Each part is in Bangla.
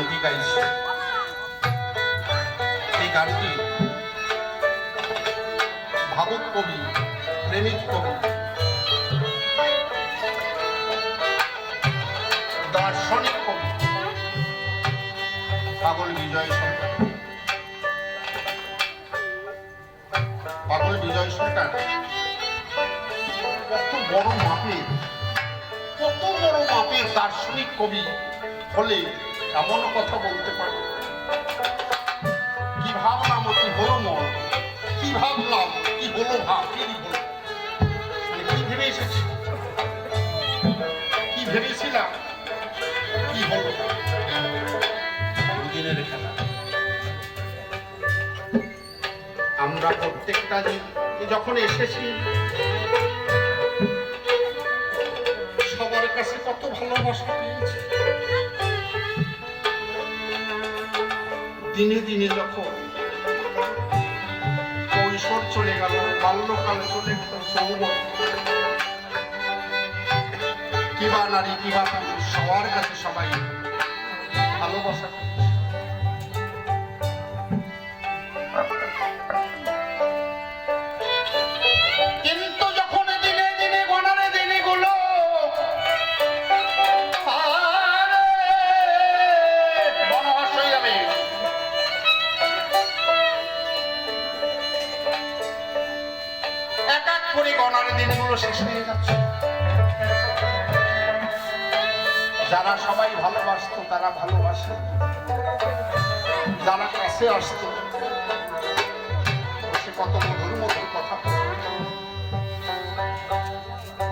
গান- গানটি গাইছি। এই গানটি ভাবুক কবি, প্রেমিক কবি, দার্শনিক কবি, পাগল বিজয় সরকার পাগল বিজয় সরকার কত বড় মাপের, কত বড় মাপের দার্শনিক কবি হলে এমন কথা বলতে পারে? কি ভাবলাম কি হলো মন? কি ভাবলাম? কি হলো ভাব? কি হলো? মানে কি ভেবে এসেছি? কি ভেবেছিলাম? কি হলো? দুদিনের খেলা। আমরা প্রত্যেকটা যখন এসেছি, সবার কাছে কত ভালোবাসা পেয়েছি। দিনে দিনে যখন কৈশোর চলে গেল, বাল্যকাল চলে গেল সৌব কিবা নারী কিবা পুরুষ, সবার কাছে সবাই ভালোবাসা পেয়েছে। সবাই ভালোবাসত, তারা ভালোবাসে। যারা কাছে আসতো, সে কত মধুর মধুর কথা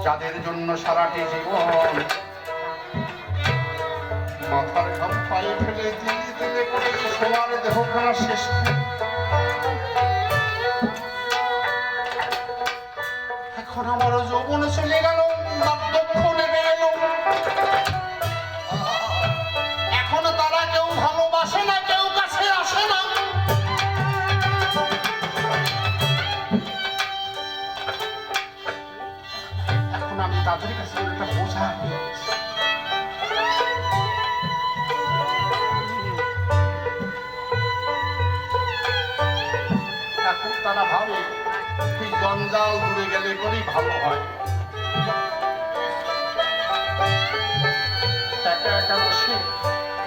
যাদের জন্য সারাটি জীবন মাথার ঘাম পায়ে ফেলে দিলে দিলে করে সবার দেহখানা শেষ এখন আমার যৌবন চলে গেল। তাদের কাছে একটা বোঝা এখন তারা ভাবে এই জঞ্জাল দূরে গেলে করেই ভালো হয় একা একা বসে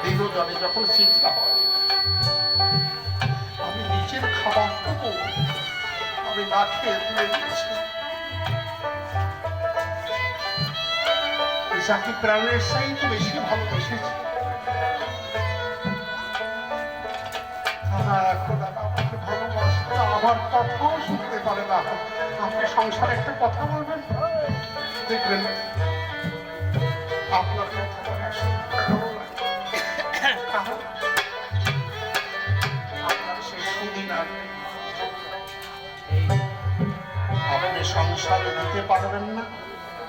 দীর্ঘজনে যখন চিন্তা হয় আমি নিজের খাবারটুকু আমি না খেয়ে তুলে দিয়েছি যাকে প্রাণের চাইতে বেশি ভালোবেসেছি আমার শুনতে পারে না আপনি সংসারে কথা বলবেন। আপনি সংসারে দিতে পারবেন না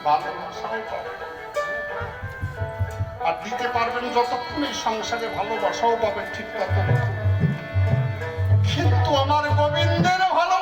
ভালোবাসাও পাবেন না। আর দিতে পারবেন যতক্ষণ এই সংসারে ভালোবাসাও পাবেন ঠিক ততক্ষণ। কিন্তু আমার গোবিন্দের ভালোবাসা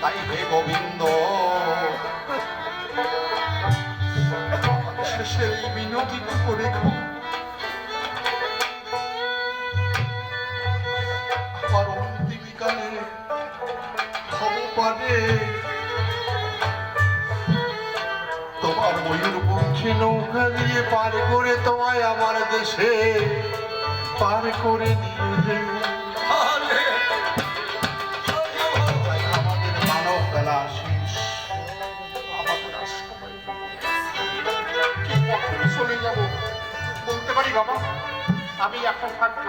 তাই হে গোবিন্দ শেষে বিনোদিত করে আমার তোমার ময়ূর পক্ষী নৌকা দিয়ে পার করে তোমায় আমার দেশে পার করে দিয়ে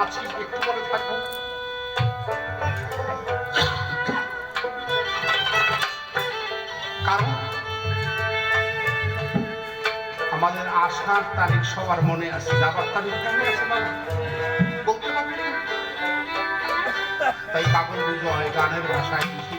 আছি একটু পরে থাকব। কারণ, আমাদের আসার তারিখ সবার মনে আছে যাবার তারিখ মনে আছে বলতে পারবি? না? তাই পাগল বিজয় গানের ভাষায় বেশি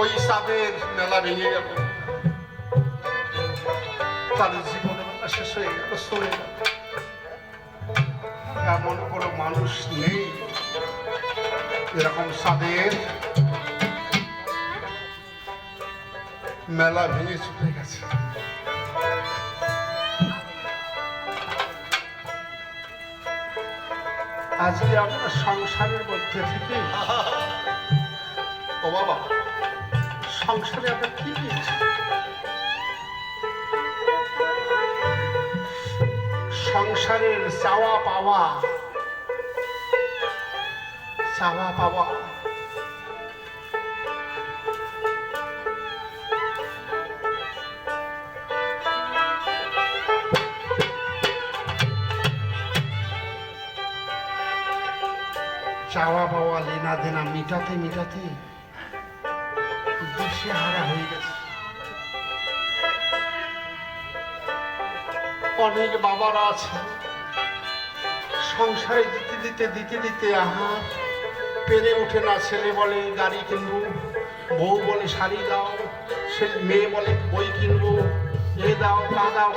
ওই সাদের মেলা ভেঙে গেল। তার জীবনে বেলা শেষ হয়ে গেল, চলে গেল। এমন কোনো মানুষ নেই। এরকম সাদের মেলা ভেঙে চলে গেছে। আজকে আমরা সংসারের মধ্যে থেকে ও বাবা। সংসারে আমরা কি পেয়েছি সংসারের চাওয়া পাওয়া। চাওয়া পাওয়া। চাওয়া পাওয়া লেনা দেনা মিটাতে মিটাতে দিশে হারা হয়ে গেছে। অনেক বাবারা আছে। সংসারে দিতে দিতে দিতে দিতে আহা পেরে ওঠে না। ছেলে বলে, গাড়ি কিনবো, বউ বলে, শাড়ি দাও, সে মেয়ে বলে, বই কিনবো, এ দাও, তা দাও।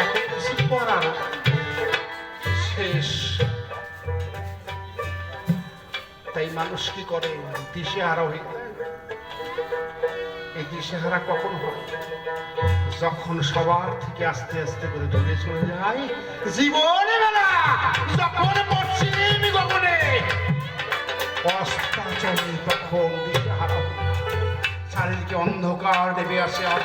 এখন কিছু করার মানুষ কি করে? দিশেহারা হয়ে। এই দিশেহারা কখন হয়? যখন সবার থেকে আস্তে আস্তে করে দূরে চলে যায়। জীবনে বেলা! যখন পশ্চিম গগনে অস্তাচলে তখন দিশেহারা। চারিদিকে অন্ধকার নেমে আসে আর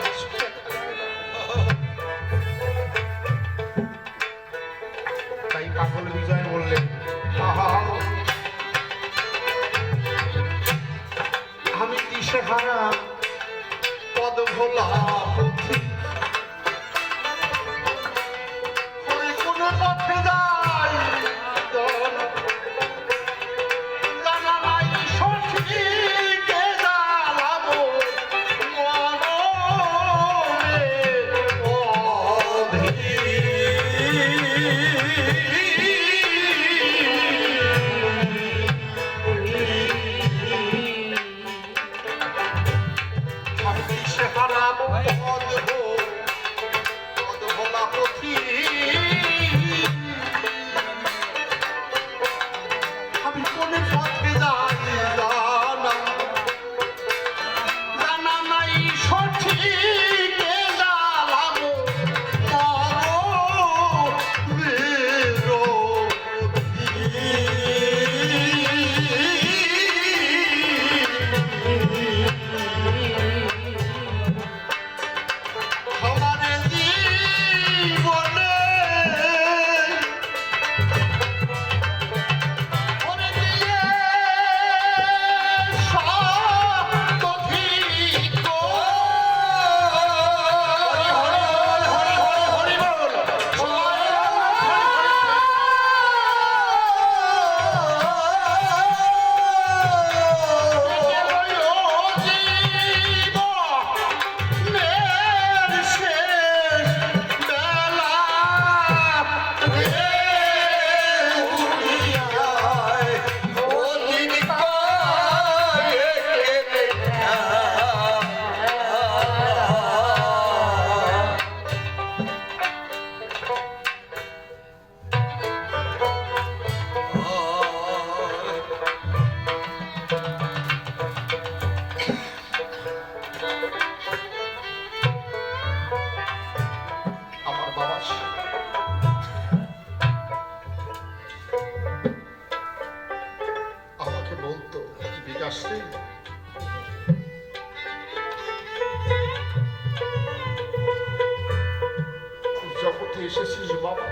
এসেছিস বাবা।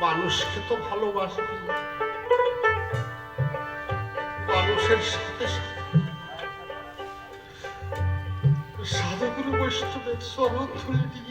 মানুষকে তো ভালোবাসবি। মানুষের সাথে সাধুগুরু বৈষ্ণবের চরণ তুলে দিয়ে